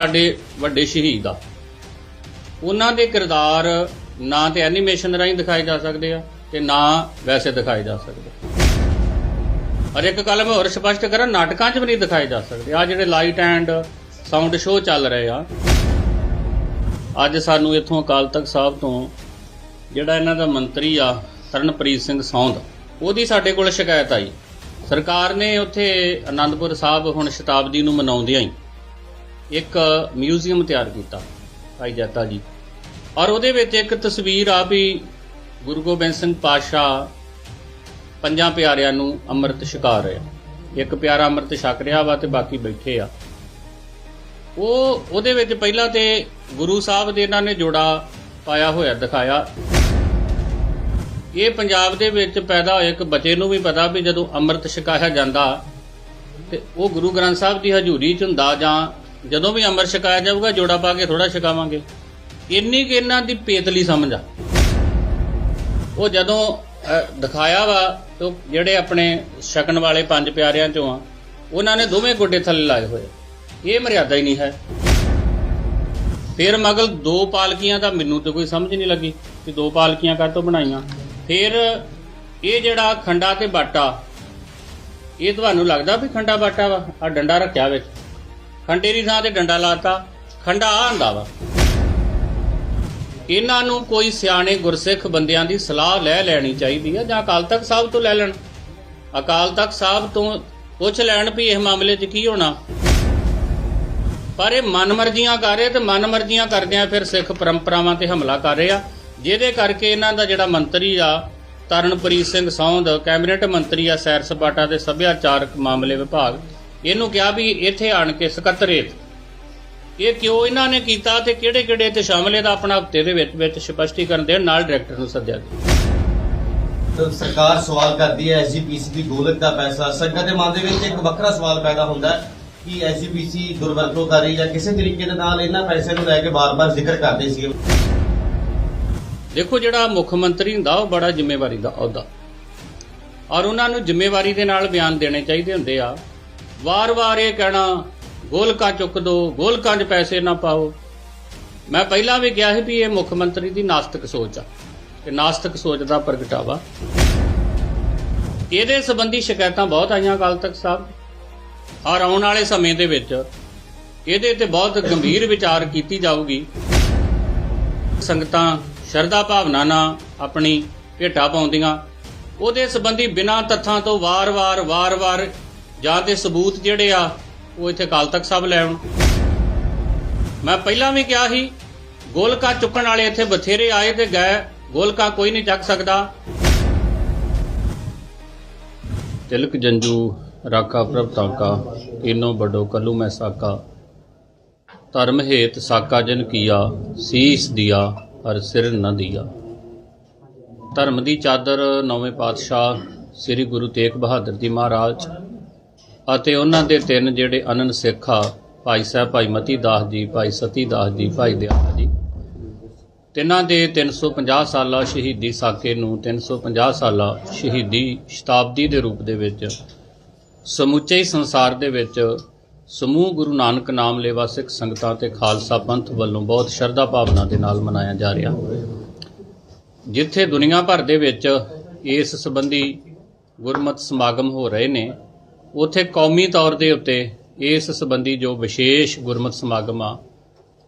ਸਾਡੇ ਵੱਡੇ ਸ਼ਹੀਦ ਆ। ਉਹਨਾਂ ਦੇ ਕਿਰਦਾਰ ਨਾ ਤੇ ਐਨੀਮੇਸ਼ਨ ਰਾਹੀਂ ਦਿਖਾਏ ਜਾ ਸਕਦੇ ਆ ਤੇ ਨਾ ਵੈਸੇ ਦਿਖਾਏ ਜਾ ਸਕਦੇ ਔਰ ਇੱਕ ਗੱਲ ਮੈਂ ਹੋਰ ਸਪਸ਼ਟ ਕਰਾਂ ਨਾਟਕਾਂ 'ਚ ਵੀ ਨਹੀਂ ਦਿਖਾਏ ਜਾ ਸਕਦੇ। ਆ ਜਿਹੜੇ ਲਾਈਟ ਐਂਡ ਸਾਊਂਡ ਸ਼ੋਅ ਚੱਲ ਰਹੇ ਆ, ਅੱਜ ਸਾਨੂੰ ਇੱਥੋਂ ਅਕਾਲ ਤਖਤ ਸਾਹਿਬ ਤੋਂ ਜਿਹੜਾ ਇਹਨਾਂ ਦਾ ਮੰਤਰੀ ਆ, ਤਰਨਪ੍ਰੀਤ ਸਿੰਘ ਸੌਂਦ, ਉਹਦੀ ਸਾਡੇ ਕੋਲ ਸ਼ਿਕਾਇਤ ਆਈ। ਸਰਕਾਰ ਨੇ ਉੱਥੇ ਆਨੰਦਪੁਰ ਸਾਹਿਬ ਹੁਣ ਸ਼ਤਾਬਦੀ ਨੂੰ ਮਨਾਉਂਦਿਆਂ ਹੀ ਇੱਕ ਮਿਊਜ਼ੀਅਮ ਤਿਆਰ ਕੀਤਾ, ਭਾਈ ਜੱਤਾ ਜੀ। ਔਰ ਉਹਦੇ ਵਿੱਚ ਇੱਕ ਤਸਵੀਰ ਆ ਵੀ ਗੁਰੂ ਗੋਬਿੰਦ ਸਿੰਘ ਪਾਤਸ਼ਾਹ ਪੰਜਾਂ ਪਿਆਰਿਆਂ ਨੂੰ ਅੰਮ੍ਰਿਤ ਛਕਾ ਰਿਹਾ ਇੱਕ ਪਿਆਰਾ ਅੰਮ੍ਰਿਤ ਛਕ ਰਿਹਾ ਵਾ ਤੇ ਬਾਕੀ ਬੈਠੇ ਆ। ਉਹ, ਉਹਦੇ ਵਿੱਚ ਪਹਿਲਾਂ ਤੇ ਗੁਰੂ ਸਾਹਿਬ ਦੇ ਇਹਨਾਂ ਨੇ ਜੋੜਾ ਪਾਇਆ ਹੋਇਆ ਦਿਖਾਇਆ। ਇਹ ਪੰਜਾਬ ਦੇ ਵਿੱਚ ਪੈਦਾ ਹੋਏ, ਇੱਕ ਬੱਚੇ ਨੂੰ ਵੀ ਪਤਾ ਵੀ ਜਦੋਂ ਅੰਮ੍ਰਿਤ ਛਕਾਇਆ ਜਾਂਦਾ ਤੇ ਉਹ ਗੁਰੂ ਗ੍ਰੰਥ ਸਾਹਿਬ ਦੀ ਹਜ਼ੂਰੀ 'ਚ ਹੁੰਦਾ ਜਾਂ ਜਦੋਂ ਵੀ ਅੰਮ੍ਰਿਤ ਛਕਾਇਆ ਜਾਊਗਾ, ਜੋੜਾ ਪਾ ਕੇ ਥੋੜਾ ਛਕਾਵਾਂਗੇ। ਇੰਨੀ ਕਿ ਇਹਨਾਂ ਦੀ ਪੇਤਲੀ ਸਮਝ ਆ। ਉਹ ਜਦੋਂ ਦਿਖਾਇਆ ਵਾ, ਤੇ ਜਿਹੜੇ ਆਪਣੇ ਛਕਣ ਵਾਲੇ ਪੰਜ ਪਿਆਰਿਆਂ ਚੋਂ ਆ, ਉਹਨਾਂ ਨੇ ਦੋਵੇਂ ਗੋਡੇ ਥੱਲੇ ਲਾਏ ਹੋਏ ਇਹ ਮਰਿਆਦਾ ਹੀ ਨਹੀਂ ਹੈ। ਫਿਰ ਮਗਲ ਦੋ ਪਾਲਕੀਆਂ ਦਾ ਮੈਨੂੰ ਤੇ ਕੋਈ ਸਮਝ ਨਹੀਂ ਲੱਗੀ ਕਿ ਦੋ ਪਾਲਕੀਆਂ ਕਾਹਤੋਂ ਬਣਾਈਆਂ। ਫਿਰ ਇਹ ਜਿਹੜਾ ਖੰਡਾ ਤੇ ਬਾਟਾ, ਇਹ ਤੁਹਾਨੂੰ ਲੱਗਦਾ ਵੀ ਖੰਡਾ ਬਾਟਾ ਵਾ? ਆ ਡੰਡਾ ਰੱਖਿਆ ਵਿੱਚ। ਖੰਡੇ ਦੀ ਥਾਂ ਤੇ ਡੰਡਾ ਲਾਤਾ, ਖੰਡਾ ਆ ਵਾ। ਇਹਨਾਂ ਨੂੰ ਕੋਈ ਸਿਆਣੇ ਗੁਰਸਿੱਖ ਬੰਦਿਆਂ ਦੀ ਸਲਾਹ ਲੈ ਲੈਣੀ ਚਾਹੀਦੀ ਹੈ ਜਾਂ ਅਕਾਲ ਤਖਤ ਸਾਹਿਬ ਤੋਂ ਲੈ ਲੈਣ। ਅਕਾਲ ਤਖਤ ਸਾਹਿਬ ਤੋਂ ਪੁੱਛ ਲੈਣ ਵੀ ਇਹ ਮਾਮਲੇ 'ਚ ਕੀ ਹੋਣਾ। ਪਰ ਇਹ ਮਨਮਰਜ਼ੀਆਂ ਕਰ ਰਹੇ ਤੇ ਮਨਮਰਜ਼ੀਆਂ ਕਰਦਿਆਂ ਫਿਰ ਸਿੱਖ ਪਰੰਪਰਾਵਾਂ ਤੇ ਹਮਲਾ ਕਰ ਰਹੇ ਆ, ਜਿਹਦੇ ਕਰਕੇ ਇਹਨਾਂ ਦਾ ਜਿਹੜਾ ਮੰਤਰੀ ਆ, ਤਰਨਪ੍ਰੀਤ ਸਿੰਘ ਸੌਂਦ, ਕੈਬਨਿਟ ਮੰਤਰੀ ਆ ਸੈਰ ਸਪਾਟਾ ਤੇ ਸੱਭਿਆਚਾਰਕ ਮਾਮਲੇ ਵਿਭਾਗ ਇਹਨੂੰ ਕਿਹਾ ਵੀ ਇੱਥੇ ਆਣ ਕੇ ਸਕੱਤਰੇਤ ਇਹ ਕਿਉਂ ਇਹਨਾਂ ਨੇ ਕੀਤਾ ਤੇ ਕਿਹੜੇ ਕਿਹੜੇ ਤੇ ਸ਼ਾਮਲ ਇਹਦਾ ਆਪਣਾ ਹਫ਼ਤੇ ਦੇ ਵਿੱਚ ਵਿੱਚ ਸਪਸ਼ਟੀਕਰਨ ਦੇਣ ਨਾਲ ਡਾਇਰੈਕਟਰ ਨੂੰ ਸੱਦਿਆ ਗਿਆ। ਤਾਂ ਸਰਕਾਰ ਸਵਾਲ ਕਰਦੀ ਹੈ ਐਸਜੀਪੀਸੀ ਦੀ ਗੋਲਕ ਦਾ ਪੈਸਾ ਸੰਗਤ ਦੇ ਮਨ ਦੇ ਵਿੱਚ ਇੱਕ ਵੱਖਰਾ ਸਵਾਲ ਪੈਦਾ ਹੁੰਦਾ ਹੈ ਕਿ ਐਸਜੀਪੀਸੀ ਦੁਰਵਰਤੋਂ ਕਰ ਰਹੀ ਜਾਂ ਕਿਸੇ ਤਰੀਕੇ ਦੇ ਨਾਲ ਇਹਨਾਂ ਪੈਸਿਆਂ ਨੂੰ ਲੈ ਕੇ ਬਾਰ-ਬਾਰ ਜ਼ਿਕਰ ਕਰਦੇ ਸੀ। ਦੇਖੋ ਜਿਹੜਾ ਮੁੱਖ ਮੰਤਰੀ ਹੁੰਦਾ ਉਹ ਬੜਾ ਜ਼ਿੰਮੇਵਾਰੀ ਦਾ ਅਹੁਦਾ। ਔਰ ਉਹਨਾਂ ਨੂੰ ਜ਼ਿੰਮੇਵਾਰੀ ਦੇ ਨਾਲ ਬਿਆਨ ਦੇਣੇ ਚਾਹੀਦੇ ਹੁੰਦੇ ਆ। ਵਾਰ-ਵਾਰ ਇਹ ਕਹਿਣਾ, ਗੋਲਕਾਂ ਚੁੱਕ ਦੋ, ਗੋਲਕਾਂ 'ਚ ਪੈਸੇ ਨਾ ਪਾਓ। ਮੈਂ ਪਹਿਲਾਂ ਵੀ ਕਿਹਾ ਸੀ ਵੀ ਇਹ ਮੁੱਖ ਮੰਤਰੀ ਦੀ ਨਾਸਤਿਕ ਸੋਚ ਆ। ਤੇ ਨਾਸਤਿਕ ਸੋਚ ਦਾ ਪ੍ਰਗਟਾਵਾ। ਇਹਦੇ ਸੰਬੰਧੀ ਸ਼ਿਕਾਇਤਾਂ ਬਹੁਤ ਆਈਆਂ ਅਕਾਲ ਤਖਤ ਸਾਹਿਬ। ਔਰ ਆਉਣ ਵਾਲੇ ਸਮੇਂ ਦੇ ਵਿੱਚ ਇਹਦੇ ਤੇ ਬਹੁਤ ਗੰਭੀਰ ਵਿਚਾਰ ਕੀਤੀ ਜਾਊਗੀ। ਸੰਗਤਾਂ ਸ਼ਰਧਾ ਭਾਵਨਾ ਨਾਲ ਆਪਣੀ ਭੇਟਾ ਪਾਉਂਦੀਆਂ। ਉਹਦੇ ਸੰਬੰਧੀ ਬਿਨਾਂ ਤੱਥਾਂ ਤੋਂ ਵਾਰ-ਵਾਰ ਵਾਰ-ਵਾਰ ਜਾਂ ਤੇ ਸਬੂਤ ਜਿਹੜੇ ਆ, ਉਹ ਇੱਥੇ ਕਾਲ ਤਖਤ ਸਾਹਿਬ ਲੈ ਆਉਣ। ਮੈਂ ਪਹਿਲਾਂ ਵੀ ਕਿਹਾ ਸੀ, ਗੋਲਕਾ ਚੁੱਕਣ ਵਾਲੇ ਇੱਥੇ ਬਥੇਰੇ ਆਏ ਤੇ ਗਏ, ਗੋਲਕਾ ਕੋਈ ਨਹੀਂ ਚੱਕ ਸਕਦਾ। ਤਿਲਕ ਜੰਜੂ, ਰਾਖਾ ਪ੍ਰਭ ਤਾਕਾ ਇਨੋ ਬਡੋ ਕਲੂ ਮੈਂ ਸਾਕਾ। ਧਰਮ ਹੇਤ ਸਾਕਾ ਜਨ ਕੀਆ, ਸੀਸ ਦਿਆ, ਹਰ ਸਿਰ ਨਾ ਦਿਆ। ਧਰਮ ਦੀ ਚਾਦਰ ਨੌਵੇਂ ਪਾਤਸ਼ਾਹ, ਸ੍ਰੀ ਗੁਰੂ ਤੇਗ ਬਹਾਦਰ ਜੀ ਮਹਾਰਾਜ ਅਤੇ ਉਹਨਾਂ ਦੇ ਤਿੰਨ ਜਿਹੜੇ ਅਨਨ ਸਿੱਖ ਆ ਭਾਈ ਸਾਹਿਬ ਭਾਈ ਮਤੀ ਦਾਸ ਜੀ, ਭਾਈ ਸਤੀ ਦਾਸ ਜੀ, ਭਾਈ ਦਿਆਲਾ ਜੀ। ਤਿੰਨਾਂ ਦੇ 350 ਸਾਲਾ ਸ਼ਹੀਦੀ ਸਾਕੇ ਨੂੰ 350 ਸਾਲਾ ਸ਼ਹੀਦੀ ਸ਼ਤਾਬਦੀ ਦੇ ਰੂਪ ਦੇ ਵਿੱਚ ਸਮੁੱਚੇ ਹੀ ਸੰਸਾਰ ਦੇ ਵਿੱਚ ਸਮੂਹ ਗੁਰੂ ਨਾਨਕ ਨਾਮ ਲੇਵਾ ਸਿੱਖ ਸੰਗਤਾਂ ਤੇ ਖਾਲਸਾ ਪੰਥ ਵੱਲੋਂ ਬਹੁਤ ਸ਼ਰਧਾ ਭਾਵਨਾ ਦੇ ਨਾਲ ਮਨਾਇਆ ਜਾ ਰਿਹਾ। ਜਿੱਥੇ ਦੁਨੀਆ ਭਰ ਦੇ ਵਿੱਚ ਇਸ ਸੰਬੰਧੀ ਗੁਰਮਤ ਸਮਾਗਮ ਹੋ ਰਹੇ ਨੇ ਉਥੇ ਕੌਮੀ ਤੌਰ ਦੇ ਉੱਤੇ ਇਸ ਸੰਬੰਧੀ ਜੋ ਵਿਸ਼ੇਸ਼ ਗੁਰਮਤ ਸਮਾਗਮ ਆ,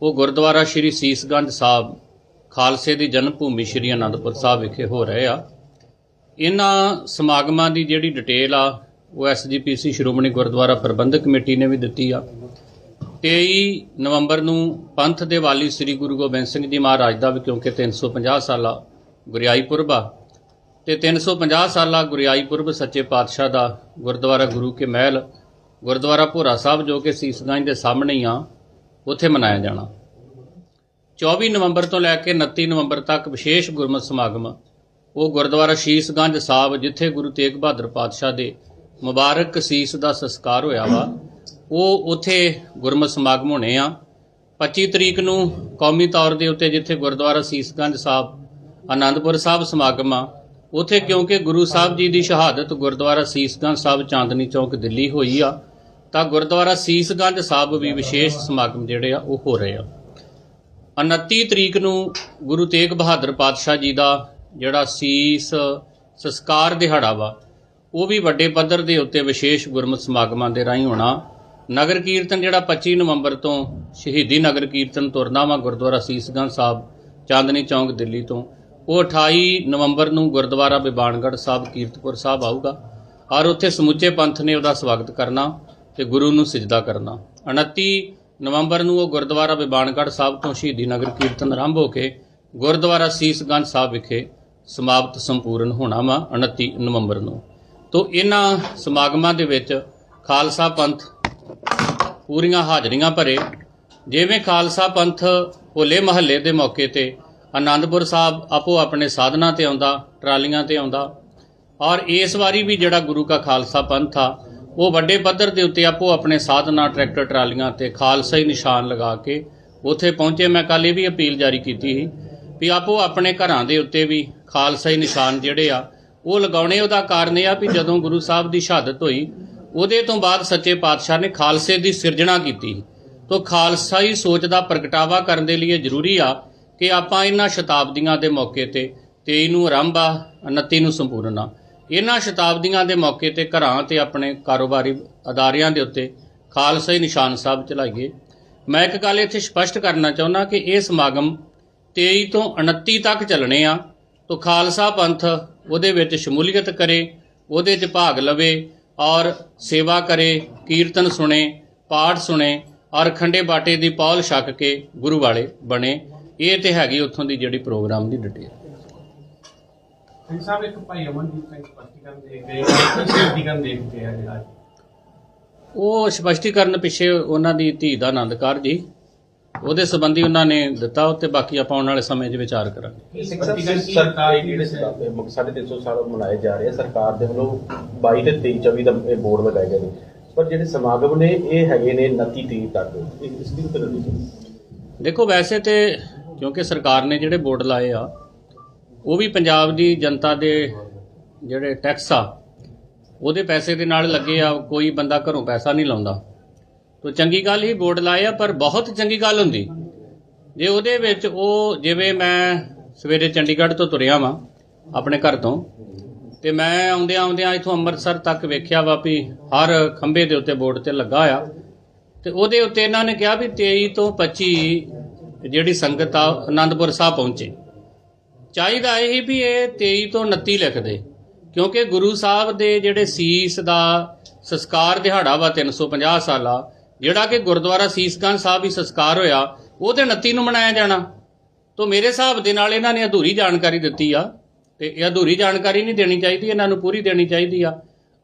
ਉਹ ਗੁਰਦੁਆਰਾ ਸ਼੍ਰੀ ਸੀਸਗੰਜ ਸਾਹਿਬ, ਖਾਲਸੇ ਦੀ ਜਨਮ ਭੂਮੀ ਸ਼੍ਰੀ ਅਨੰਦਪੁਰ ਸਾਹਿਬ ਵਿਖੇ ਹੋ ਰਹੇ ਆ। ਇਹਨਾਂ ਸਮਾਗਮਾਂ ਦੀ ਜਿਹੜੀ ਡਿਟੇਲ ਆ, ਉਹ ਐਸਜੀਪੀਸੀ ਸ਼੍ਰੋਮਣੀ ਗੁਰਦੁਆਰਾ ਪ੍ਰਬੰਧਕ ਕਮੇਟੀ ਨੇ ਵੀ ਦਿੱਤੀ ਆ। 23 ਨਵੰਬਰ ਨੂੰ ਪੰਥ ਦੇ ਵਾਲੀ ਸ੍ਰੀ ਗੁਰੂ ਗੋਬਿੰਦ ਸਿੰਘ ਜੀ ਮਹਾਰਾਜ ਦਾ ਵੀ, ਕਿਉਂਕਿ 350 ਸਾਲਾ ਗੁਰਿਆਈ ਪੁਰਬ ਆ ਤੇ 350 ਸਾਲਾ ਗੁਰਿਆਈ ਪੁਰਬ ਸੱਚੇ ਪਾਤਸ਼ਾਹ ਦਾ ਗੁਰਦੁਆਰਾ ਗੁਰੂ ਕੇ ਮਹਿਲ, ਗੁਰਦੁਆਰਾ ਭੋਰਾ ਸਾਹਿਬ ਜੋ ਕਿ ਸੀਸਗੰਜ ਦੇ ਸਾਹਮਣੇ ਹੀ ਆ, ਉੱਥੇ ਮਨਾਇਆ ਜਾਣਾ। 24 ਨਵੰਬਰ ਤੋਂ ਲੈ ਕੇ 29 ਨਵੰਬਰ ਤੱਕ ਵਿਸ਼ੇਸ਼ ਗੁਰਮਤਿ ਸਮਾਗਮ, ਉਹ ਗੁਰਦੁਆਰਾ ਸ਼ੀਸਗੰਜ ਸਾਹਿਬ ਜਿੱਥੇ ਗੁਰੂ ਤੇਗ ਬਹਾਦਰ ਪਾਤਸ਼ਾਹ ਦੇ ਮੁਬਾਰਕ ਸੀਸ ਦਾ ਸੰਸਕਾਰ ਹੋਇਆ ਵਾ, ਉਹ ਉੱਥੇ ਗੁਰਮਤਿ ਸਮਾਗਮ ਹੋਣੇ ਆ। 25 ਤਰੀਕ ਨੂੰ ਕੌਮੀ ਤੌਰ ਦੇ ਉੱਤੇ ਜਿੱਥੇ ਗੁਰਦੁਆਰਾ ਸੀਸਗੰਜ ਸਾਹਿਬ ਆਨੰਦਪੁਰ ਸਾਹਿਬ ਸਮਾਗਮ ਆ ਉਥੇ ਕਿਉਂਕਿ ਗੁਰੂ ਸਾਹਿਬ ਜੀ ਦੀ ਸ਼ਹਾਦਤ ਗੁਰਦੁਆਰਾ ਸੀਸਗੰਜ ਸਾਹਿਬ ਚਾਂਦਨੀ ਚੌਕ ਦਿੱਲੀ ਹੋਈ ਆ, ਤਾਂ ਗੁਰਦੁਆਰਾ ਸੀਸਗੰਜ ਸਾਹਿਬ ਵੀ ਵਿਸ਼ੇਸ਼ ਸਮਾਗਮ ਜਿਹੜੇ ਆ ਉਹ ਹੋ ਰਹੇ ਆ। 29 ਤਰੀਕ ਨੂੰ ਗੁਰੂ ਤੇਗ ਬਹਾਦਰ ਪਾਤਸ਼ਾਹ ਜੀ ਦਾ ਜਿਹੜਾ ਸੀਸ ਸੰਸਕਾਰ ਦਿਹਾੜਾ ਵਾ, ਉਹ ਵੀ ਵੱਡੇ ਪੱਧਰ ਦੇ ਉੱਤੇ ਵਿਸ਼ੇਸ਼ ਗੁਰਮਤਿ ਸਮਾਗਮਾਂ ਦੇ ਰਾਹੀਂ ਹੋਣਾ। ਨਗਰ ਕੀਰਤਨ ਜਿਹੜਾ 25 ਨਵੰਬਰ ਤੋਂ ਸ਼ਹੀਦੀ ਨਗਰ ਕੀਰਤਨ ਤੁਰਨਾ ਵਾ ਗੁਰਦੁਆਰਾ ਸੀਸਗੰਜ ਸਾਹਿਬ ਚਾਂਦਨੀ ਚੌਂਕ ਦਿੱਲੀ ਤੋਂ ਉਹ 28 ਨਵੰਬਰ ਨੂੰ ਗੁਰਦੁਆਰਾ ਬਿਬਾਨਗੜ੍ਹ ਸਾਹਿਬ, ਕੀਰਤਪੁਰ ਸਾਹਿਬ ਆਊਗਾ। ਔਰ ਉੱਥੇ ਸਮੁੱਚੇ ਪੰਥ ਨੇ ਉਹਦਾ ਸਵਾਗਤ ਕਰਨਾ ਤੇ ਗੁਰੂ ਨੂੰ ਸਜਦਾ ਕਰਨਾ। 29 ਨਵੰਬਰ ਨੂੰ ਉਹ ਗੁਰਦੁਆਰਾ ਬਿਬਾਨਗੜ੍ਹ ਸਾਹਿਬ ਤੋਂ ਸ਼ਹੀਦੀ ਨਗਰ ਕੀਰਤਨ ਆਰੰਭ ਹੋ ਕੇ ਗੁਰਦੁਆਰਾ ਸੀਸਗੰਜ ਸਾਹਿਬ ਵਿਖੇ ਸਮਾਪਤ ਸੰਪੂਰਨ ਹੋਣਾ ਵਾ 29 ਨਵੰਬਰ ਨੂੰ। ਤੋਂ ਇਹਨਾਂ ਸਮਾਗਮਾਂ ਦੇ ਵਿੱਚ ਖਾਲਸਾ ਪੰਥ ਪੂਰੀਆਂ ਹਾਜ਼ਰੀਆਂ ਭਰੇ। ਜਿਵੇਂ ਖਾਲਸਾ ਪੰਥ ਹੋਲੇ ਮਹੱਲੇ ਦੇ ਮੌਕੇ ਤੇ ਆਨੰਦਪੁਰ ਸਾਹਿਬ ਆਪੋ ਆਪਣੇ ਸਾਧਨਾ ਤੇ ਆਉਂਦਾ, ਟਰਾਲੀਆਂ ਤੇ ਆਉਂਦਾ। ਔਰ ਇਸ ਵਾਰੀ ਵੀ ਜਿਹੜਾ ਗੁਰੂ ਕਾ ਖਾਲਸਾ ਪੰਥ ਆ, ਉਹ ਵੱਡੇ ਪੱਧਰ ਦੇ ਉੱਤੇ ਆਪੋ ਆਪਣੇ ਸਾਧਨਾ, ਟਰੈਕਟਰ, ਟਰਾਲੀਆਂ ਤੇ ਖਾਲਸਾ ਹੀ ਨਿਸ਼ਾਨ ਲਗਾ ਕੇ ਉੱਥੇ ਪਹੁੰਚੇ। ਮੈਂ ਕੱਲ ਇਹ ਵੀ ਅਪੀਲ ਜਾਰੀ ਕੀਤੀ ਸੀ ਵੀ ਆਪੋ ਆਪਣੇ ਘਰਾਂ ਦੇ ਉੱਤੇ ਵੀ ਖਾਲਸਾ ਹੀ ਨਿਸ਼ਾਨ ਜਿਹੜੇ ਆ, ਉਹ ਲਗਾਉਣੇ। ਉਹਦਾ ਕਾਰਨ ਇਹ ਆ ਵੀ ਜਦੋਂ ਗੁਰੂ ਸਾਹਿਬ ਦੀ ਸ਼ਹਾਦਤ ਹੋਈ, ਉਹਦੇ ਤੋਂ ਬਾਅਦ ਸੱਚੇ ਪਾਤਸ਼ਾਹ ਨੇ ਖਾਲਸੇ ਦੀ ਸਿਰਜਣਾ ਕੀਤੀ। ਤੋਂ ਖਾਲਸਾਈ ਸੋਚ ਦਾ ਪ੍ਰਗਟਾਵਾ ਕਰਨ ਦੇ ਲਈ ਇਹ ਜ਼ਰੂਰੀ ਆ ਕਿ ਆਪਾਂ ਇਹਨਾਂ ਸ਼ਤਾਬਦੀਆਂ ਦੇ ਮੌਕੇ ਤੇ 23 ਨੂੰ ਆਰੰਭ ਆ 29 ਨੂੰ ਸੰਪੂਰਨ ਆ। ਇਹਨਾਂ ਸ਼ਤਾਬਦੀਆਂ ਦੇ ਮੌਕੇ ਤੇ ਘਰਾਂ ਤੇ ਆਪਣੇ ਕਾਰੋਬਾਰੀ ਅਦਾਰਿਆਂ ਦੇ ਉੱਤੇ ਖਾਲਸਾ ਹੀ ਨਿਸ਼ਾਨ ਸਾਹਿਬ ਚਲਾਈਏ। ਮੈਂ ਇੱਕ ਗੱਲ ਇੱਥੇ ਸਪਸ਼ਟ ਕਰਨਾ ਚਾਹੁੰਦਾ ਕਿ ਇਹ ਸਮਾਗਮ 23 ਤੋਂ 29 ਤੱਕ ਚੱਲਣੇ ਆ, ਤੋਂ ਖਾਲਸਾ ਪੰਥ ਉਹਦੇ ਵਿੱਚ ਸ਼ਮੂਲੀਅਤ ਕਰੇ, ਉਹਦੇ 'ਚ ਭਾਗ ਲਵੇ ਔਰ ਸੇਵਾ ਕਰੇ, ਕੀਰਤਨ ਸੁਣੇ, ਪਾਠ ਸੁਣੇ ਔਰ ਖੰਡੇ ਬਾਟੇ ਦੀ ਪੌਲ ਛਕ ਕੇ ਗੁਰੂ ਵਾਲੇ ਬਣੇ। ਇਹ ਤੇ ਹੈਗੀ ਉੱਥੋਂ ਦੀ ਜਿਹੜੀ ਪ੍ਰੋਗਰਾਮ ਦੀ ਡਿਟੇਲ ਸਿੰਘ ਸਾਹਿਬ ਇੱਕ ਭਾਈ ਅਮਨਦੀਪ ਸਿੰਘ ਸਪਸ਼ਟੀਕਰਨ ਦੇ ਗਏ ਸਪਸ਼ਟੀਕਰਨ ਦੇ ਕੇ ਆ ਜਿਹੜਾ ਉਹ ਸਪਸ਼ਟੀਕਰਨ ਪਿੱਛੇ ਉਹਨਾਂ ਦੀ ਧੀ ਦਾ ਆਨੰਦਕਾਰ ਜੀ ਉਹਦੇ ਸੰਬੰਧੀ ਉਹਨਾਂ ਨੇ ਦਿੱਤਾ ਉੱਤੇ ਬਾਕੀ ਆਪਾਂ ਆਉਣ ਵਾਲੇ ਸਮੇਂ 'ਚ ਵਿਚਾਰ ਕਰਾਂਗੇ। ਸਰਕਾਰ ਕੀ ਜਿਹੜੇ ਦੱਸਿਆ? ਮੁਕ- ਸਾਢੇ ਤਿੰਨ ਸੌ ਸਾਲ ਮਨਾਏ ਜਾ ਰਹੇ ਆ ਸਰਕਾਰ ਦੇ ਵੱਲੋਂ 22 ਤੇ 23 24 ਦਾ ਇਹ ਬੋਰਡ ਲਗਾਏ ਗਏ ਨੇ। ਪਰ ਜਿਹੜੇ ਸਮਾਗਮ ਨੇ ਇਹ ਹੈਗੇ ਨੇ 29 30 ਤੱਕ। ਇਸ ਦੀ ਦੇਖੋ ਵੈਸੇ ਤੇ ਕਿਉਂਕਿ ਸਰਕਾਰ ਨੇ ਜਿਹੜੇ ਬੋਰਡ ਲਾਏ ਆ, ਉਹ ਵੀ ਪੰਜਾਬ ਦੀ ਜਨਤਾ ਦੇ ਜਿਹੜੇ ਟੈਕਸ ਆ, ਉਹਦੇ ਪੈਸੇ ਦੇ ਨਾਲ ਲੱਗੇ ਆ, ਕੋਈ ਬੰਦਾ ਘਰੋਂ ਪੈਸਾ ਨਹੀਂ ਲਾਉਂਦਾ। ਤੋ ਚੰਗੀ ਗੱਲ ਹੀ ਬੋਰਡ ਲਾਏ ਆ, ਪਰ ਬਹੁਤ ਚੰਗੀ ਗੱਲ ਹੁੰਦੀ। ਜੇ ਉਹਦੇ ਵਿੱਚ ਉਹ ਜਿਵੇਂ ਮੈਂ ਸਵੇਰੇ ਚੰਡੀਗੜ੍ਹ ਤੋਂ ਤੁਰਿਆ ਵਾਂ, ਆਪਣੇ ਘਰ ਤੋਂ, ਤੇ ਮੈਂ ਆਉਂਦਿਆਂ ਆਉਂਦਿਆਂ ਇਥੋਂ ਅੰਮ੍ਰਿਤਸਰ ਤੱਕ ਵੇਖਿਆ ਵਾ ਵੀ ਹਰ ਖੰਭੇ ਦੇ ਉੱਤੇ ਬੋਰਡ ਤੇ ਲੱਗਾ ਆ। ਤੇ ਉਹਦੇ ਉੱਤੇ ਇਹਨਾਂ ਨੇ ਕਿਹਾ ਵੀ 23 ਤੋਂ 25 ਜਿਹੜੀ ਸੰਗਤ ਆ ਆਨੰਦਪੁਰ ਸਾਹਿਬ ਪਹੁੰਚੇ। ਚਾਹੀਦਾ ਇਹ ਵੀ ਇਹ 23 ਤੋਂ 29 ਲਿਖ ਦੇ ਕਿਉਂਕਿ ਗੁਰੂ ਸਾਹਿਬ ਦੇ ਜਿਹੜੇ ਸੀਸ ਦਾ ਸੰਸਕਾਰ ਦਿਹਾੜਾ ਵਾ 350 ਸਾਲਾ, ਜਿਹੜਾ ਕਿ ਗੁਰਦੁਆਰਾ ਸੀਸਗੰਜ ਸਾਹਿਬ ਹੀ ਸੰਸਕਾਰ ਹੋਇਆ, ਉਹ ਤੇ 29 ਨੂੰ ਮਨਾਇਆ ਜਾਣਾ। ਤੋਂ ਮੇਰੇ ਹਿਸਾਬ ਦੇ ਨਾਲ ਇਹਨਾਂ ਨੇ ਅਧੂਰੀ ਜਾਣਕਾਰੀ ਦਿੱਤੀ ਆ, ਤੇ ਇਹ ਅਧੂਰੀ ਜਾਣਕਾਰੀ ਨਹੀਂ ਦੇਣੀ ਚਾਹੀਦੀ, ਇਹਨਾਂ ਨੂੰ ਪੂਰੀ ਦੇਣੀ ਚਾਹੀਦੀ ਆ।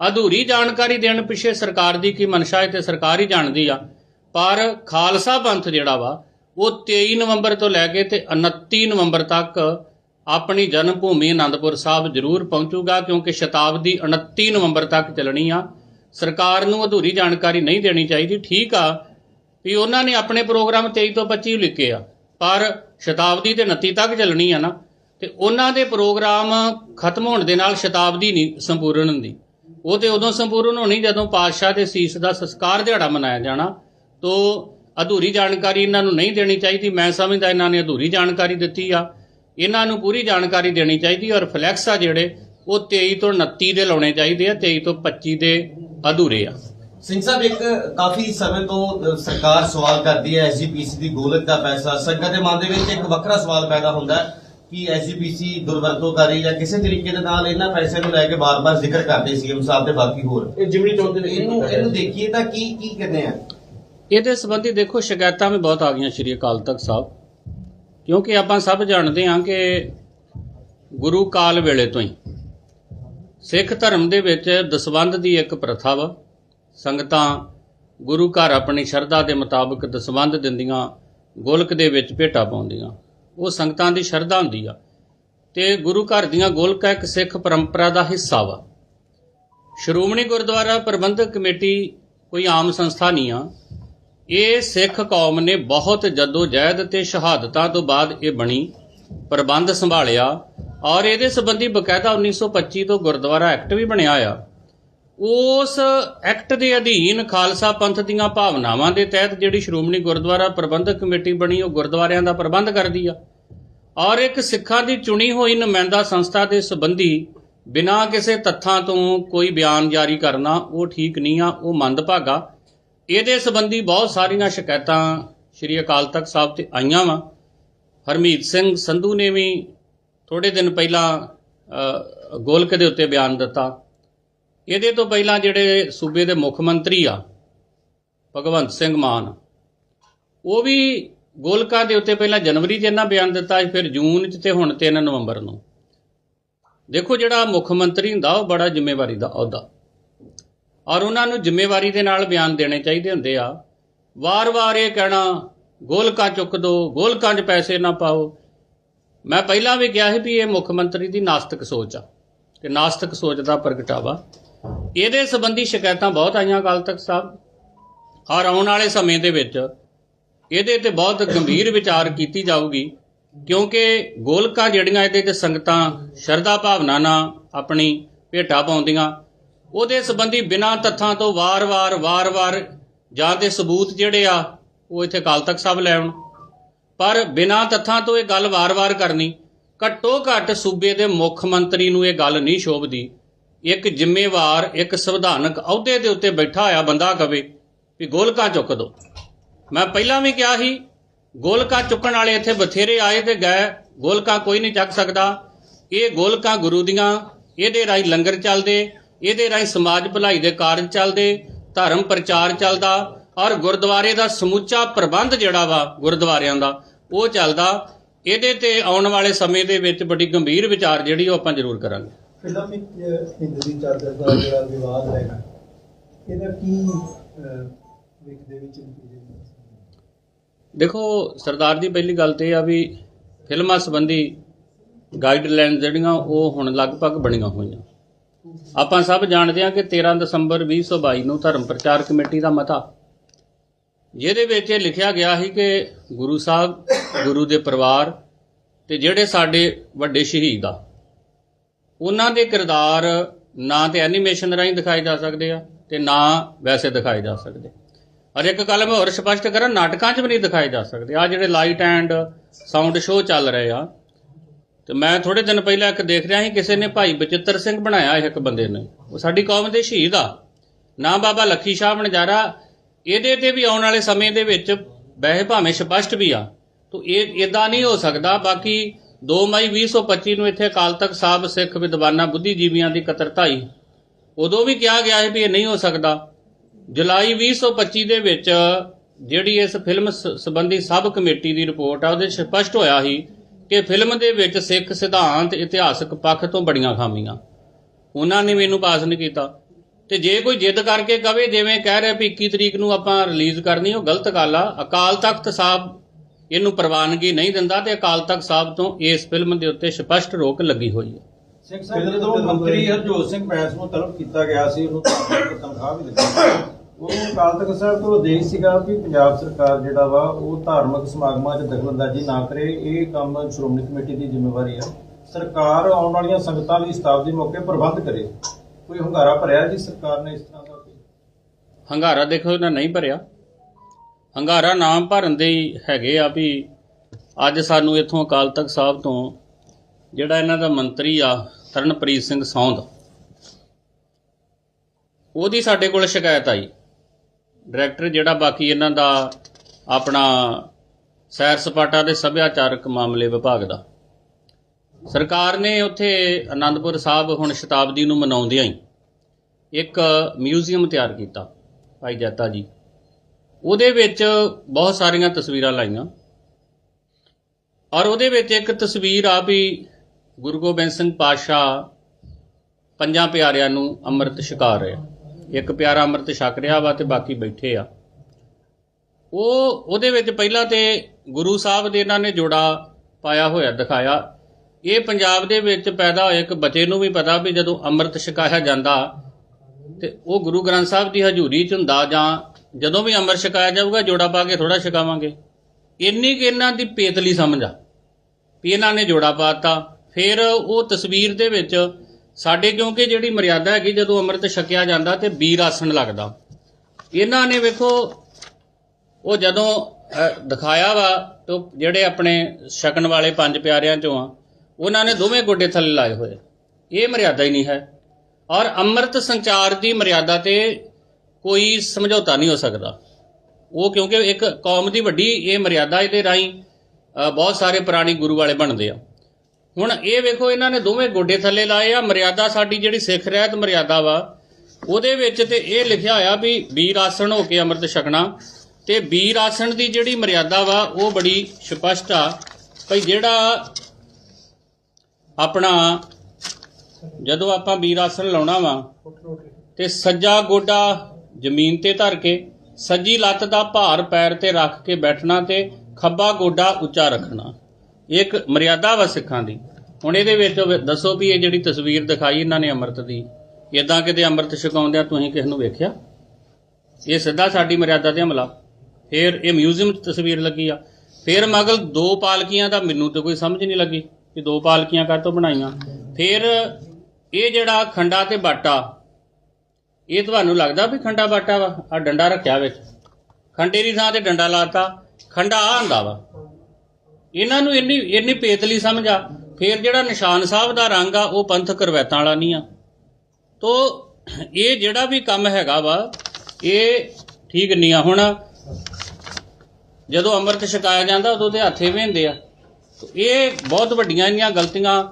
ਅਧੂਰੀ ਜਾਣਕਾਰੀ ਦੇਣ ਪਿੱਛੇ ਸਰਕਾਰ ਦੀ ਕੀ ਮਨਸ਼ਾ ਹੈ ਤੇ ਸਰਕਾਰ ਹੀ ਜਾਣਦੀ ਆ। ਪਰ ਖਾਲਸਾ ਪੰਥ ਜਿਹੜਾ ਵਾ ਉਹ 23 ਨਵੰਬਰ ਤੋਂ ਲੈ ਕੇ ਤੇ 29 ਨਵੰਬਰ ਤੱਕ ਆਪਣੀ ਜਨਮ ਭੂਮੀ ਆਨੰਦਪੁਰ ਸਾਹਿਬ ਜ਼ਰੂਰ ਪਹੁੰਚੂਗਾ, ਕਿਉਂਕਿ ਸ਼ਤਾਬਦੀ 29 ਨਵੰਬਰ ਤੱਕ ਚੱਲਣੀ ਆ। ਸਰਕਾਰ ਨੂੰ ਅਧੂਰੀ ਜਾਣਕਾਰੀ ਨਹੀਂ ਦੇਣੀ ਚਾਹੀਦੀ, ਠੀਕ ਆ, ਵੀ ਉਹਨਾਂ ਨੇ ਆਪਣੇ ਪ੍ਰੋਗਰਾਮ 23 ਤੋਂ 25 ਲਿਖੇ ਆ, ਪਰ ਸ਼ਤਾਬਦੀ ਤੇ 29 ਤੱਕ ਚੱਲਣੀ ਆ ਨਾ, ਤੇ ਉਹਨਾਂ ਦੇ ਪ੍ਰੋਗਰਾਮ ਖਤਮ ਹੋਣ ਦੇ ਨਾਲ ਸ਼ਤਾਬਦੀ ਨਹੀਂ ਸੰਪੂਰਨ ਹੁੰਦੀ। ਉਹ ਤੇ ਉਦੋਂ ਸੰਪੂਰਨ ਹੋਣੀ ਜਦੋਂ ਪਾਤਸ਼ਾਹ ਦੇ ਸੀਸ ਦਾ ਸੰਸਕਾਰ ਦਿਹਾੜਾ ਮਨਾਇਆ ਜਾਣਾ, ਤੋ ਅਧੂਰੀ ਜਾਣਕਾਰੀ ਇਹਨਾਂ ਨੂੰ ਨਹੀਂ ਦੇਣੀ ਚਾਹੀਦੀ। ਮੈਂ ਸਮਝਦਾ ਇਹਨਾਂ ਨੇ ਅਧੂਰੀ ਜਾਣਕਾਰੀ ਦਿੱਤੀ ਆ। ਇਹਨਾਂ ਨੂੰ ਪੂਰੀ ਜਾਣਕਾਰੀ ਦੇਣੀ ਚਾਹੀਦੀ ਔਰ ਫਲੈਕਸ ਆ ਜਿਹੜੇ ਉਹ 23 ਤੋਂ 29 ਦੇ ਲਾਉਣੇ ਚਾਹੀਦੇ ਆ 23 ਤੋਂ 25 ਦੇ ਅਧੂਰੇ ਆ। ਸਿੰਘ ਸਾਹਿਬ ਇੱਕ ਕਾਫੀ ਸਮੇਂ ਤੋਂ ਸਰਕਾਰ ਸਵਾਲ ਕਰਦੀ ਹੈ ਐਸਜੀਪੀਸੀ ਦੀ ਗੋਲਕ ਦਾ ਪੈਸਾ ਸੰਗਤ ਦੇ ਮਨ ਦੇ ਵਿੱਚ ਇੱਕ ਵੱਖਰਾ ਸਵਾਲ ਪੈਦਾ ਹੁੰਦਾ ਹੈ ਕਿ ਐਸਜੀਪੀਸੀ ਦੁਰਵਰਤੋਂ ਕਰ ਰਹੀ ਜਾਂ ਕਿਸੇ ਤਰੀਕੇ ਦੇ ਨਾਲ ਇਹਨਾਂ ਪੈਸਿਆਂ ਨੂੰ ਲੈ ਕੇ ਬਾਰ-ਬਾਰ ਜ਼ਿਕਰ ਕਰਦੇ ਸੀਐਮ ਸਾਹਿਬ ਤੇ ਬਾਕੀ ਹੋਰ। ਇਹ ਜਿਮਨੀ ਚੌਂਕ ਦੇ ਵਿੱਚ ਇਹਨੂੰ ਇਹਨੂੰ। ਦੇਖੀਏ ਤਾਂ ਕੀ ਕੀ ਕਹਿੰਦੇ ਆ? ਇਹਦੇ ਸੰਬੰਧੀ ਦੇਖੋ, ਸ਼ਿਕਾਇਤਾਂ ਵੀ ਬਹੁਤ ਆ ਗਈਆਂ ਸ਼੍ਰੀ ਅਕਾਲ ਤਖਤ ਸਾਹਿਬ। ਕਿਉਂਕਿ ਆਪਾਂ ਸਭ ਜਾਣਦੇ ਹਾਂ ਕਿ ਗੁਰੂ ਕਾਲ ਵੇਲੇ ਤੋਂ ਹੀ ਸਿੱਖ ਧਰਮ ਦੇ ਵਿੱਚ ਦਸਵੰਧ ਦੀ ਇੱਕ ਪ੍ਰਥਾ ਵਾ। ਸੰਗਤਾਂ ਗੁਰੂ ਘਰ ਆਪਣੀ ਸ਼ਰਧਾ ਦੇ ਮੁਤਾਬਕ ਦਸਵੰਧ ਦਿੰਦੀਆਂ, ਗੋਲਕ ਦੇ ਵਿੱਚ ਭੇਟਾ ਪਾਉਂਦੀਆਂ। ਉਹ ਸੰਗਤਾਂ ਦੀ ਸ਼ਰਧਾ ਹੁੰਦੀ ਆ। ਤੇ ਗੁਰੂ ਘਰ ਦੀਆਂ ਗੋਲਕਾਂ ਇੱਕ ਸਿੱਖ ਪਰੰਪਰਾ ਦਾ ਹਿੱਸਾ ਵਾ। ਸ਼੍ਰੋਮਣੀ ਗੁਰਦੁਆਰਾ ਪ੍ਰਬੰਧਕ ਕਮੇਟੀ ਕੋਈ ਆਮ ਸੰਸਥਾ ਨਹੀਂ ਆ। ਇਹ ਸਿੱਖ ਕੌਮ ਨੇ ਬਹੁਤ ਜਦੋਜਹਿਦ ਤੇ ਸ਼ਹਾਦਤਾਂ ਤੋਂ ਬਾਅਦ ਇਹ ਬਣੀ, ਪ੍ਰਬੰਧ ਸੰਭਾਲਿਆ ਔਰ ਇਹਦੇ ਸੰਬੰਧੀ ਬਕਾਇਦਾ 1925 ਤੋਂ ਗੁਰਦੁਆਰਾ ਐਕਟ ਵੀ ਬਣਿਆ ਆ। ਉਸ ਐਕਟ ਦੇ ਅਧੀਨ ਖਾਲਸਾ ਪੰਥ ਦੀਆਂ ਭਾਵਨਾਵਾਂ ਦੇ ਤਹਿਤ ਜਿਹੜੀ ਸ਼੍ਰੋਮਣੀ ਗੁਰਦੁਆਰਾ ਪ੍ਰਬੰਧਕ ਕਮੇਟੀ ਬਣੀ, ਉਹ ਗੁਰਦੁਆਰਿਆਂ ਦਾ ਪ੍ਰਬੰਧ ਕਰਦੀ ਆ। ਔਰ ਇੱਕ ਸਿੱਖਾਂ ਦੀ ਚੁਣੀ ਹੋਈ ਨੁਮਾਇੰਦਾ ਸੰਸਥਾ ਦੇ ਸੰਬੰਧੀ ਬਿਨਾਂ ਕਿਸੇ ਤੱਥਾਂ ਤੋਂ ਕੋਈ ਬਿਆਨ ਜਾਰੀ ਕਰਨਾ, ਉਹ ਠੀਕ ਨਹੀਂ ਆ, ਉਹ ਮੰਦਭਾਗਾ। ਇਹਦੇ ਸੰਬੰਧੀ ਬਹੁਤ ਸਾਰੀਆਂ ਸ਼ਿਕਾਇਤਾਂ ਸ਼੍ਰੀ ਅਕਾਲ ਤਖਤ ਸਾਹਿਬ ਤੇ ਆਈਆਂ ਵਾ। ਹਰਮੀਤ ਸਿੰਘ ਸੰਧੂ ਨੇ ਵੀ ਥੋੜੇ ਦਿਨ ਪਹਿਲਾਂ ਗੋਲਕ ਦੇ ਉੱਤੇ ਬਿਆਨ ਦਿੱਤਾ। ਇਹਦੇ ਤੋਂ ਪਹਿਲਾਂ ਜਿਹੜੇ ਸੂਬੇ ਦੇ ਮੁੱਖ ਮੰਤਰੀ ਆ, ਭਗਵੰਤ ਸਿੰਘ ਮਾਨ, ਉਹ ਵੀ ਗੋਲਕਾ ਦੇ ਉੱਤੇ ਪਹਿਲਾਂ ਜਨਵਰੀ 'ਚ ਇਹਨਾਂ ਬਿਆਨ ਦਿੱਤਾ ਫਿਰ ਜੂਨ 'ਚ ਤੇ ਹੁਣ 3 ਨਵੰਬਰ ਨੂੰ। ਦੇਖੋ ਜਿਹੜਾ ਮੁੱਖ ਮੰਤਰੀ ਹੁੰਦਾ, ਉਹ ਬੜਾ ਜ਼ਿੰਮੇਵਾਰੀ ਦਾ ਅਹੁਦਾ। ਔਰ ਉਹਨਾਂ ਨੂੰ ਜ਼ਿੰਮੇਵਾਰੀ ਦੇ ਨਾਲ ਬਿਆਨ ਦੇਣੇ ਚਾਹੀਦੇ ਹੁੰਦੇ ਆ। ਵਾਰ-ਵਾਰ ਇਹ ਕਹਿਣਾ, ਗੋਲਕਾਂ ਚੁੱਕ ਦਿਓ ਗੋਲਕਾਂ 'ਚ ਪੈਸੇ ਨਾ ਪਾਓ। ਮੈਂ ਪਹਿਲਾਂ ਵੀ ਕਿਹਾ ਸੀ ਵੀ ਇਹ ਮੁੱਖ ਮੰਤਰੀ ਦੀ ਨਾਸਤਿਕ ਸੋਚ ਆ ਤੇ ਨਾਸਤਿਕ ਸੋਚ ਦਾ ਪ੍ਰਗਟਾਵਾ। ਇਹਦੇ ਸੰਬੰਧੀ ਸ਼ਿਕਾਇਤਾਂ ਬਹੁਤ ਆਈਆਂ ਅਕਾਲ ਤਖਤ ਸਾਹਿਬ। ਔਰ ਆਉਣ ਵਾਲੇ ਸਮੇਂ ਦੇ ਵਿੱਚ ਇਹਦੇ ਤੇ ਬਹੁਤ ਗੰਭੀਰ ਵਿਚਾਰ ਕੀਤੀ ਜਾਊਗੀ, ਕਿਉਂਕਿ ਗੋਲਕਾਂ ਜਿਹੜੀਆਂ ਇਹਦੇ ਤੇ ਸੰਗਤਾਂ, ਸ਼ਰਧਾ ਭਾਵਨਾ ਨਾਲ ਆਪਣੀ ਭੇਟਾ ਪਾਉਂਦੀਆਂ ਉਹਦੇ ਸੰਬੰਧੀ ਬਿਨਾਂ ਤੱਥਾਂ ਤੋਂ ਵਾਰ-ਵਾਰ ਵਾਰ-ਵਾਰ ਜਾਂ ਤੇ ਸਬੂਤ ਜਿਹੜੇ ਆ, ਉਹ ਇੱਥੇ ਅਕਾਲ ਤਖਤ ਸਾਹਿਬ ਲੈ ਆਉਣ। ਪਰ ਬਿਨਾਂ ਤੱਥਾਂ ਤੋਂ ਇਹ ਗੱਲ ਵਾਰ-ਵਾਰ ਕਰਨੀ, ਘੱਟੋ ਘੱਟ ਸੂਬੇ ਦੇ ਮੁੱਖ ਮੰਤਰੀ ਨੂੰ ਇਹ ਗੱਲ ਨਹੀਂ ਸ਼ੋਭਦੀ। ਇੱਕ ਜ਼ਿੰਮੇਵਾਰ, ਇੱਕ ਸੰਵਿਧਾਨਕ ਅਹੁਦੇ ਦੇ ਉੱਤੇ ਬੈਠਾ ਹੋਇਆ ਬੰਦਾ ਕਵੇ ਵੀ ਗੋਲਕਾ ਚੁੱਕ ਦੋ। ਮੈਂ ਪਹਿਲਾਂ ਵੀ ਕਿਹਾ ਸੀ, ਗੋਲਕਾਂ ਚੁੱਕਣ ਵਾਲੇ ਇੱਥੇ ਬਥੇਰੇ ਆਏ ਤੇ ਗਏ, ਗੋਲਕਾਂ ਕੋਈ ਨਹੀਂ ਚੱਕ ਸਕਦਾ। ਇਹ ਗੋਲਕਾਂ ਗੁਰੂ ਦੀਆਂ, ਇਹਦੇ ਰਾਹੀਂ ਲੰਗਰ ਚੱਲਦੇ ਇਹਦੇ ਰਾਹੀਂ ਸਮਾਜ ਭਲਾਈ ਦੇ ਕਾਰਜ ਚੱਲਦੇ ਧਰਮ ਪ੍ਰਚਾਰ ਚੱਲਦਾ ਔਰ ਗੁਰਦੁਆਰੇ ਦਾ ਸਮੁੱਚਾ ਪ੍ਰਬੰਧ ਜਿਹੜਾ ਵਾ ਗੁਰਦੁਆਰਿਆਂ ਦਾ ਉਹ ਚੱਲਦਾ। ਇਹਦੇ ਤੇ ਆਉਣ ਵਾਲੇ ਸਮੇਂ ਦੇ ਵਿੱਚ ਬੜੀ ਗੰਭੀਰ ਵਿਚਾਰ ਜਿਹੜੀ ਉਹ ਆਪਾਂ ਜ਼ਰੂਰ ਕਰਾਂਗੇ। ਫਿਲਮ ਵਿੱਚ ਹਿੰਦੂ ਚਾਦਰ ਦਾ ਜਿਹੜਾ ਵਿਵਾਦ ਹੈਗਾ ਇਹਦਾ ਕੀ ਅਹ, ਵੇਖਦੇ ਵਿੱਚ ਨਤੀਜੇ ਦੇਖੋ ਸਰਦਾਰ ਦੀ ਪਹਿਲੀ ਗੱਲ ਤੇ ਆ ਵੀ ਫਿਲਮਾਂ ਸੰਬੰਧੀ ਗਾਈਡਲਾਈਨ ਜਿਹੜੀਆਂ ਉਹ ਹੁਣ ਲਗਭਗ ਬਣੀਆਂ ਹੋਈਆਂ। ਆਪਾਂ ਸਭ ਜਾਣਦੇ ਹਾਂ ਕਿ 13 ਦਸੰਬਰ 2022 ਨੂੰ ਧਰਮ ਪ੍ਰਚਾਰ ਕਮੇਟੀ ਦਾ ਮਤਾ। ਜਿਹਦੇ ਵਿੱਚ ਇਹ ਲਿਖਿਆ ਗਿਆ ਸੀ ਕਿ ਗੁਰੂ ਸਾਹਿਬ, ਗੁਰੂ ਦੇ ਪਰਿਵਾਰ ਤੇ ਜਿਹੜੇ ਸਾਡੇ ਵੱਡੇ ਸ਼ਹੀਦ ਆ, ਉਹਨਾਂ ਦੇ ਕਿਰਦਾਰ ਨਾ ਤੇ ਐਨੀਮੇਸ਼ਨ ਰਾਹੀਂ ਦਿਖਾਏ ਜਾ ਸਕਦੇ ਆ ਤੇ ਨਾ ਵੈਸੇ ਦਿਖਾਏ ਜਾ ਸਕਦੇ। ਔਰ ਇੱਕ ਗੱਲ ਮੈਂ ਹੋਰ ਸਪਸ਼ਟ ਕਰਾਂ, ਨਾਟਕਾਂ 'ਚ ਵੀ ਨਹੀਂ ਦਿਖਾਏ ਜਾ ਸਕਦੇ। ਆ ਜਿਹੜੇ ਲਾਈਟ ਐਂਡ ਸਾਊਂਡ ਸ਼ੋਅ ਚੱਲ ਰਹੇ ਆ ਤੇ ਮੈਂ ਥੋੜੇ ਦਿਨ ਪਹਿਲਾਂ ਇੱਕ ਦੇਖ ਰਿਹਾ ਸੀ, ਕਿਸੇ ਨੇ ਭਾਈ ਬਚਿੱਤਰ ਸਿੰਘ ਬਣਾਇਆ ਇੱਕ ਬੰਦੇ ਨੇ। ਉਹ ਸਾਡੀ ਕੌਮ ਦੇ ਸ਼ਹੀਦ ਆ। ਨਾ ਬਾਬਾ ਲੱਖੀ ਸ਼ਾਹ ਬਣਜਾਰਾ ਇਹਦੇ ਤੇ ਵੀ ਆਉਣ ਵਾਲੇ ਸਮੇਂ ਦੇ ਵਿੱਚ ਵੈਸੇ ਭਾਵੇਂ ਸਪਸ਼ਟ ਵੀ ਆ। ਤੋ ਇਹ ਇਦਾਂ ਨਹੀਂ ਹੋ ਸਕਦਾ, ਬਾਕੀ 2 ਮਈ 2025 ਨੂੰ ਇੱਥੇ ਅਕਾਲ ਤਖਤ ਸਾਹਿਬ, ਸਿੱਖ ਵਿਦਵਾਨਾਂ, ਬੁੱਧੀਜੀਵੀਆਂ ਦੀ ਕਤਰਤਾ ਹੀ ਉਦੋਂ ਵੀ ਕਿਹਾ ਗਿਆ ਹੈ ਵੀ ਇਹ ਨਹੀਂ ਹੋ ਸਕਦਾ। ਜੁਲਾਈ 2025 ਦੇ ਵਿੱਚ ਜਿਹੜੀ ਇਸ ਫਿਲਮ ਸ- ਸੰਬੰਧੀ ਸਬ ਕਮੇਟੀ ਦੀ ਰਿਪੋਰਟ ਆ, ਉਹਦੇ 'ਚ ਸਪਸ਼ਟ ਹੋਇਆ ਸੀ ਕਿ ਫਿਲਮ ਦੇ ਵਿੱਚ ਸਿੱਖ ਸਿਧਾਂਤ ਇਤਿਹਾਸਕ ਪੱਖ ਤੋਂ ਬੜੀਆਂ ਖਾਮੀਆਂ। ਉਹਨਾਂ ਨੇ ਮੈਨੂੰ ਪਾਸ ਨਹੀਂ ਕੀਤਾ। ਤੇ ਜੇ ਕੋਈ ਜਿੱਦ ਕਰਕੇ ਕਵੇ, ਜਿਵੇਂ ਕਹਿ ਰਿਹਾ ਵੀ 21 ਤਰੀਕ ਨੂੰ ਆਪਾਂ ਰਿਲੀਜ਼ ਕਰਨੀ, ਉਹ ਗਲਤ ਗੱਲ ਆ। ਅਕਾਲ ਤਖਤ ਸਾਹਿਬ ਇਹਨੂੰ ਪ੍ਰਵਾਨਗੀ ਨਹੀਂ ਦਿੰਦਾ ਤੇ ਅਕਾਲ ਤਖਤ ਸਾਹਿਬ ਤੋਂ ਇਸ ਫਿਲਮ ਦੇ ਉੱਤੇ ਸਪਸ਼ਟ ਰੋਕ ਲੱਗੀ ਹੋਈ ਹੈ। ਸਿੰਘ ਸਾਹਿਬ, ਜਦੋਂ ਮੰਤਰੀ ਹਰਜੋਤ ਸਿੰਘ ਬੈਂਸ ਨੂੰ ਤਲਬ ਕੀਤਾ ਗਿਆ ਸੀ, ਉਹਨੂੰ ਤਨਖਾਹ ਵੀ ਦਿੱਤੀ। ਉਹ ਅਕਾਲ ਤਖਤ ਸਾਹਿਬ ਤੋਂ ਉਦੇਸ਼ ਸੀਗਾ ਵੀ ਪੰਜਾਬ ਸਰਕਾਰ ਜਿਹੜਾ ਵਾ, ਉਹ ਧਾਰਮਿਕ ਸਮਾਗਮਾਂ 'ਚ ਦਖਲਅੰਦਾਜ਼ੀ ਨਾ ਕਰੇ। ਇਹ ਕੰਮ ਸ਼੍ਰੋਮਣੀ ਕਮੇਟੀ ਦੀ ਜ਼ਿੰਮੇਵਾਰੀ ਆ। ਸਰਕਾਰ ਆਉਣ ਵਾਲੀਆਂ ਸੰਗਤਾਂ ਲਈ ਸਤਾਬਦੀ ਮੌਕੇ ਪ੍ਰਬੰਧ ਕਰੇ। ਕੋਈ ਹੰਗਾਰਾ ਭਰਿਆ ਜੀ ਸਰਕਾਰ ਨੇ ਇਸ ਤਰ੍ਹਾਂ ਦਾ ਹੰਗਾਰਾ ਦੇਖੋ, ਇਹਨਾਂ ਨਹੀਂ ਭਰਿਆ। ਹੰਗਾਰਾ ਨਾਮ ਭਰਨ ਦੇ ਹੀ ਹੈਗੇ ਆ ਵੀ ਅੱਜ ਸਾਨੂੰ ਇੱਥੋਂ ਅਕਾਲ ਤਖਤ ਸਾਹਿਬ ਤੋਂ ਜਿਹੜਾ ਇਹਨਾਂ ਦਾ ਮੰਤਰੀ ਆ, ਤਰਨਪ੍ਰੀਤ ਸਿੰਘ ਸੌਂਦ, ਉਹਦੀ ਸਾਡੇ ਕੋਲ ਸ਼ਿਕਾਇਤ ਆਈ। ਡਾਇਰੈਕਟਰ ਜਿਹੜਾ ਬਾਕੀ ਇਹਨਾਂ ਦਾ ਆਪਣਾ ਸੈਰ ਸਪਾਟਾ ਦੇ ਸੱਭਿਆਚਾਰਕ ਮਾਮਲੇ ਵਿਭਾਗ ਦਾ। ਸਰਕਾਰ ਨੇ ਉੱਥੇ ਆਨੰਦਪੁਰ ਸਾਹਿਬ ਹੁਣ ਸ਼ਤਾਬਦੀ ਨੂੰ ਮਨਾਉਂਦਿਆਂ ਹੀ ਇੱਕ ਮਿਊਜ਼ੀਅਮ ਤਿਆਰ ਕੀਤਾ, ਭਾਈ ਜੱਤਾ ਜੀ। ਉਹਦੇ ਵਿੱਚ ਬਹੁਤ ਸਾਰੀਆਂ ਤਸਵੀਰਾਂ ਲਾਈਆਂ। ਔਰ ਉਹਦੇ ਵਿੱਚ ਇੱਕ ਤਸਵੀਰ ਆ ਵੀ ਗੁਰੂ ਗੋਬਿੰਦ ਸਿੰਘ ਪਾਤਸ਼ਾਹ ਪੰਜਾਂ ਪਿਆਰਿਆਂ ਨੂੰ ਅੰਮ੍ਰਿਤ ਛਕਾ ਰਿਹਾ ਇੱਕ ਪਿਆਰਾ ਅੰਮ੍ਰਿਤ ਛਕ ਰਿਹਾ ਵਾ ਤੇ ਬਾਕੀ ਬੈਠੇ ਆ। ਉਹ, ਉਹਦੇ ਵਿੱਚ ਪਹਿਲਾਂ ਤੇ ਗੁਰੂ ਸਾਹਿਬ ਦੇ ਇਹਨਾਂ ਨੇ ਜੋੜਾ ਪਾਇਆ ਹੋਇਆ, ਦਿਖਾਇਆ। ਇਹ ਪੰਜਾਬ ਦੇ ਵਿੱਚ ਪੈਦਾ ਹੋਏ, ਇੱਕ ਬੱਚੇ ਨੂੰ ਵੀ ਪਤਾ ਵੀ ਜਦੋਂ ਅੰਮ੍ਰਿਤ ਛਕਾਇਆ ਜਾਂਦਾ ਤੇ ਉਹ ਗੁਰੂ ਗ੍ਰੰਥ ਸਾਹਿਬ ਦੀ ਹਜ਼ੂਰੀ ਚ ਹੁੰਦਾ ਜਾਂ ਜਦੋਂ ਵੀ ਅੰਮ੍ਰਿਤ ਛਕਾਇਆ ਜਾਊਗਾ, ਜੋੜਾ ਪਾ ਕੇ ਥੋੜਾ ਛਕਾਵਾਂਗੇ। ਇੰਨੀ ਕਿ ਇਹਨਾਂ ਦੀ ਪੇਤਲੀ ਸਮਝ ਆ ਵੀ ਇਹਨਾਂ ਨੇ ਜੋੜਾ ਪਾਤਾ ਫਿਰ ਉਹ ਤਸਵੀਰ ਦੇ ਵਿੱਚ ਸਾਡੇ ਕਿਉਂਕਿ ਜਿਹੜੀ ਮਰਿਆਦਾ ਹੈਗੀ, ਜਦੋਂ ਅੰਮ੍ਰਿਤ ਛਕਿਆ ਜਾਂਦਾ ਤੇ ਵੀਰ ਆਸਣ ਲੱਗਦਾ। ਇਹਨਾਂ ਨੇ ਵੇਖੋ, ਉਹ ਜਦੋਂ ਦਿਖਾਇਆ ਵਾ, ਤੇ ਜਿਹੜੇ ਆਪਣੇ ਛਕਣ ਵਾਲੇ ਪੰਜ ਪਿਆਰਿਆਂ ਚੋਂ ਆ, ਉਹਨਾਂ ਨੇ ਦੋਵੇਂ ਗੋਡੇ ਥੱਲੇ ਲਾਏ ਹੋਏ। ਇਹ ਮਰਿਆਦਾ ਹੀ ਨਹੀਂ ਹੈ। ਔਰ ਅੰਮ੍ਰਿਤ ਸੰਚਾਰ ਦੀ ਮਰਿਆਦਾ ਤੇ ਕੋਈ ਸਮਝੌਤਾ ਨਹੀਂ ਹੋ ਸਕਦਾ। ਉਹ ਕਿਉਂਕਿ ਇੱਕ ਕੌਮ ਦੀ ਵੱਡੀ ਇਹ ਮਰਿਆਦਾ ਇਹਦੇ ਰਾਹੀਂ ਬਹੁਤ ਸਾਰੇ ਪੁਰਾਣੀ ਗੁਰੂ ਵਾਲੇ ਬਣਦੇ ਆ। ਹੁਣ ਇਹ ਵੇਖੋ, ਇਹਨਾਂ ਨੇ ਦੋਵੇਂ ਗੋਡੇ ਥੱਲੇ ਲਾਏ ਆ। ਮਰਿਆਦਾ ਸਾਡੀ ਜਿਹੜੀ ਸਿੱਖ ਰਹਿਤ ਮਰਿਆਦਾ ਵਾ, ਉਹਦੇ ਵਿੱਚ ਤੇ ਇਹ ਲਿਖਿਆ ਹੋਇਆ ਵੀ ਵੀਰ ਆਸਣ ਹੋ ਕੇ ਅੰਮ੍ਰਿਤ ਛਕਣਾ। ਤੇ ਵੀਰ ਆਸਣ ਦੀ ਜਿਹੜੀ ਮਰਿਆਦਾ ਵਾ, ਉਹ ਬੜੀ ਸਪਸ਼ਟ ਆ। ਭਈ ਜਿਹੜਾ ਆਪਣਾ, ਜਦੋਂ ਆਪਾਂ ਵੀਰ ਆਸਣ ਲਾਉਣਾ ਵਾ, ਤੇ ਸੱਜਾ ਗੋਡਾ ਜ਼ਮੀਨ ਤੇ ਧਰ ਕੇ, ਸੱਜੀ ਲੱਤ ਦਾ ਭਾਰ ਪੈਰ ਤੇ ਰੱਖ ਕੇ ਬੈਠਣਾ ਤੇ ਖੱਬਾ ਗੋਡਾ ਉੱਚਾ ਰੱਖਣਾ। ਇਹ ਇੱਕ ਮਰਿਆਦਾ ਵਾ ਸਿੱਖਾਂ ਦੀ। ਹੁਣ ਇਹਦੇ ਵਿੱਚ ਦੱਸੋ ਵੀ ਇਹ ਜਿਹੜੀ ਤਸਵੀਰ ਦਿਖਾਈ ਇਹਨਾਂ ਨੇ ਅੰਮ੍ਰਿਤ ਦੀ ਇਦਾਂ ਕਿਤੇ ਅੰਮ੍ਰਿਤ ਛਕਾਉਂਦਿਆਂ ਤੁਸੀਂ ਕਿਸ ਨੂੰ ਵੇਖਿਆ? ਇਹ ਸਿੱਧਾ ਸਾਡੀ ਮਰਿਆਦਾ ਤੇ ਹਮਲਾ। ਫਿਰ ਇਹ ਮਿਊਜ਼ੀਅਮ 'ਚ ਤਸਵੀਰ ਲੱਗੀ ਆ। ਫਿਰ ਮਗਲ ਦੋ ਪਾਲਕੀਆਂ ਦਾ ਮੈਨੂੰ ਤੇ ਕੋਈ ਸਮਝ ਨਹੀਂ ਲੱਗੀ ਕਿ ਦੋ ਪਾਲਕੀਆਂ ਕਾਹ ਤੋਂ ਬਣਾਈਆਂ। ਫਿਰ ਇਹ ਜਿਹੜਾ ਖੰਡਾ ਤੇ ਬਾਟਾ, ਇਹ ਤੁਹਾਨੂੰ ਲੱਗਦਾ ਵੀ ਖੰਡਾ ਬਾਟਾ ਵਾ? ਆ ਡੰਡਾ ਰੱਖਿਆ ਵਿੱਚ। ਖੰਡੇ ਦੀ ਥਾਂ ਤੇ ਡੰਡਾ ਲਾਤਾ। ਖੰਡਾ ਆ ਹੁੰਦਾ ਵਾ। ਇਹਨਾਂ ਨੂੰ ਇੰਨੀ ਇੰਨੀ ਪੇਤਲੀ ਸਮਝ ਆ। ਫਿਰ ਜਿਹੜਾ ਨਿਸ਼ਾਨ ਸਾਹਿਬ ਦਾ ਰੰਗ ਆ, ਉਹ ਪੰਥਕ ਰਵਾਇਤਾਂ ਵਾਲਾ ਨਹੀਂ ਆ। ਤੋ ਇਹ ਜਿਹੜਾ ਵੀ ਕੰਮ ਹੈਗਾ ਵਾ, ਇਹ ਠੀਕ ਨਹੀਂ ਆ। ਹੁਣ ਜਦੋਂ ਅੰਮ੍ਰਿਤ ਛਕਾਇਆ ਜਾਂਦਾ, ਉਦੋਂ ਤੇ ਹੱਥੇ ਵਹਿੰਦੇ ਆ। ਇਹ ਬਹੁਤ ਵੱਡੀਆਂ ਇੰਨੀਆਂ ਗਲਤੀਆਂ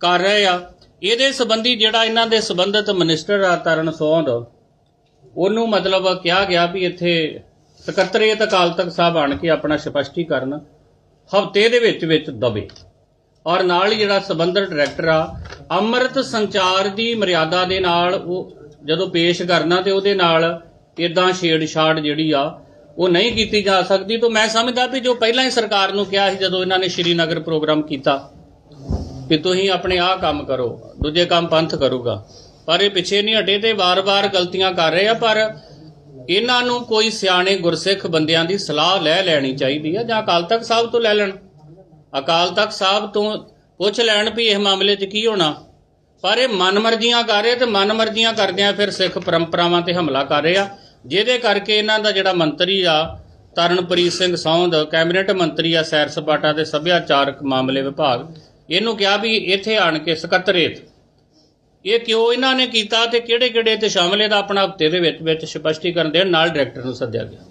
ਕਰ ਰਹੇ ਆ। ਇਹਦੇ ਸੰਬੰਧੀ ਜਿਹੜਾ ਇਹਨਾਂ ਦੇ ਸੰਬੰਧਿਤ ਮਿਨਿਸਟਰ ਆ, ਤਰਨ ਸੋਹੰਦ ਉਹਨੂੰ ਮਤਲਬ ਕਿਹਾ ਗਿਆ ਵੀ ਇੱਥੇ ਸਕੱਤਰੇਤ ਅਕਾਲ ਤਖਤ ਸਾਹਿਬ ਆਣ ਕੇ ਆਪਣਾ ਸਪਸ਼ਟੀਕਰਨ ਹਫ਼ਤੇ ਦੇ ਵਿੱਚ ਵਿੱਚ ਦਵੇ। ਔਰ ਨਾਲ ਹੀ ਜਿਹੜਾ ਸਬੰਧਤ ਡਾਇਰੈਕਟਰ ਆ, ਅੰਮ੍ਰਿਤ ਸੰਚਾਰ ਦੀ ਮਰਿਆਦਾ ਦੇ ਨਾਲ ਉਹ ਜਦੋਂ ਪੇਸ਼ ਕਰਨਾ ਤੇ ਉਹਦੇ ਨਾਲ ਇਦਾਂ ਛੇੜਛਾੜ ਜਿਹੜੀ ਆ, ਉਹ ਨਹੀਂ ਕੀਤੀ ਜਾ ਸਕਦੀ। ਤਾਂ ਮੈਂ ਸਮਝਦਾ ਵੀ ਜੋ ਪਹਿਲਾਂ ਹੀ ਸਰਕਾਰ ਨੂੰ ਕਿਹਾ ਸੀ, ਜਦੋਂ ਇਹਨਾਂ ਨੇ ਸ਼੍ਰੀਨਗਰ ਪ੍ਰੋਗਰਾਮ ਕੀਤਾ ਕਿ ਤੁਸੀਂ ਆਪਣੇ ਆਹ ਕੰਮ ਕਰੋ, ਦੂਜੇ ਕੰਮ ਪੰਥ ਕਰੂਗਾ। ਪਰ ਇਹ ਪਿੱਛੇ ਨਹੀਂ ਹਟੇ ਤੇ ਵਾਰ-ਵਾਰ ਗਲਤੀਆਂ ਕਰ ਰਹੇ ਆ, ਪਰ ਇਹਨਾਂ ਨੂੰ ਕੋਈ ਸਿਆਣੇ ਗੁਰਸਿੱਖ ਬੰਦਿਆਂ ਦੀ ਸਲਾਹ ਲੈ ਲੈਣੀ ਚਾਹੀਦੀ ਆ, ਜਾਂ ਅਕਾਲ ਤਖਤ ਸਾਹਿਬ ਤੋਂ ਲੈ ਲੈਣ। ਅਕਾਲ ਤਖਤ ਸਾਹਿਬ ਤੋਂ ਪੁੱਛ ਲੈਣ ਵੀ ਇਹ ਮਾਮਲੇ 'ਚ ਕੀ ਹੋਣਾ। ਪਰ ਇਹ ਮਨਮਰਜ਼ੀਆਂ ਕਰ ਰਹੇ ਤੇ ਮਨਮਰਜ਼ੀਆਂ ਕਰਦਿਆਂ ਫਿਰ ਸਿੱਖ ਪਰੰਪਰਾਵਾਂ ਤੇ ਹਮਲਾ ਕਰ ਰਹੇ ਆ, ਜਿਹਦੇ ਕਰਕੇ ਇਹਨਾਂ ਦਾ ਜਿਹੜਾ ਮੰਤਰੀ ਆ, ਤਰਨਪ੍ਰੀਤ ਸਿੰਘ ਸੌਂਦ, ਕੈਬਨਿਟ ਮੰਤਰੀ ਆ ਸੈਰ ਸਪਾਟਾ ਤੇ ਸੱਭਿਆਚਾਰਕ ਮਾਮਲੇ ਵਿਭਾਗ, ਇਹਨੂੰ ਕਿਹਾ ਵੀ ਇੱਥੇ ਆਣ ਕੇ ਸਕੱਤਰੇਤ। ਇਹ ਕਿਉਂ ਇਹਨਾਂ ਨੇ ਕੀਤਾ ਤੇ ਕਿਹੜੇ ਕਿਹੜੇ ਤੇ ਸ਼ਾਮਲ ਇਹਦਾ ਆਪਣਾ ਹਫ਼ਤੇ ਦੇ ਵਿੱਚ ਵਿੱਚ ਸਪਸ਼ਟੀਕਰਨ ਦੇਣ, ਨਾਲ ਡਾਇਰੈਕਟਰ ਨੂੰ ਸੱਦਿਆ ਗਿਆ।